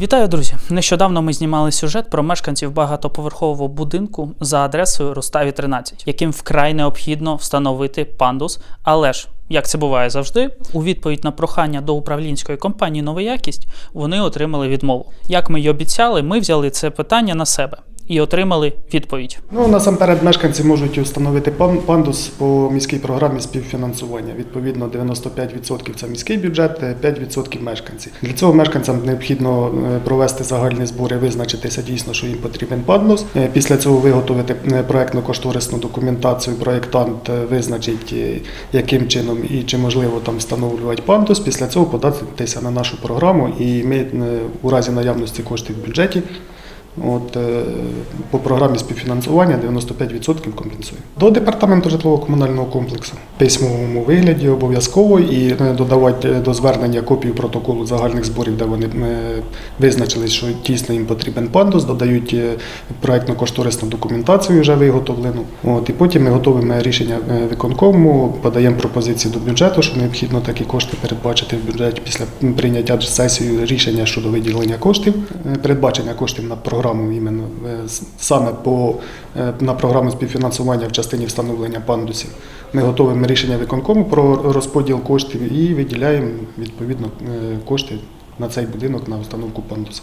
Вітаю, друзі! Нещодавно ми знімали сюжет про мешканців багатоповерхового будинку за адресою Руставі 13, яким вкрай необхідно встановити пандус. Але ж, як це буває завжди, у відповідь на прохання до управлінської компанії Нова якість вони отримали відмову. Як ми й обіцяли, ми взяли це питання на себе і отримали відповідь. Ну, насамперед, мешканці можуть встановити пан- пандус по міській програмі співфінансування. Відповідно, 95% це міський бюджет, е, 5% мешканці. Для цього мешканцям необхідно е, провести загальні збори, визначитися дійсно, що їм потрібен пандус. Е, Після цього виготовити е, проектно-кошторисну документацію. Проєктант визначить, яким чином і чи можливо там встановлювати пандус. Після цього податися на нашу програму, і ми у разі наявності коштів в бюджеті. От, е, по програмі співфінансування 95% компенсує. До департаменту житлово-комунального комплексу в письмовому вигляді обов'язково і додавати е, до звернення копію протоколу загальних зборів, де вони е, визначили, що дійсно їм потрібен пандус, додають проектно-кошторисну документацію вже виготовлену. От, і потім ми готуємо рішення виконкому, подаємо пропозиції до бюджету, що необхідно такі кошти передбачити в бюджеті після прийняття сесією рішення щодо виділення коштів, передбачення коштів на програму іменно е, саме по е, на програму співфінансування в частині встановлення пандусів. Ми готуємо рішення виконкому про розподіл коштів і виділяємо відповідно е, кошти на цей будинок на установку пандуса.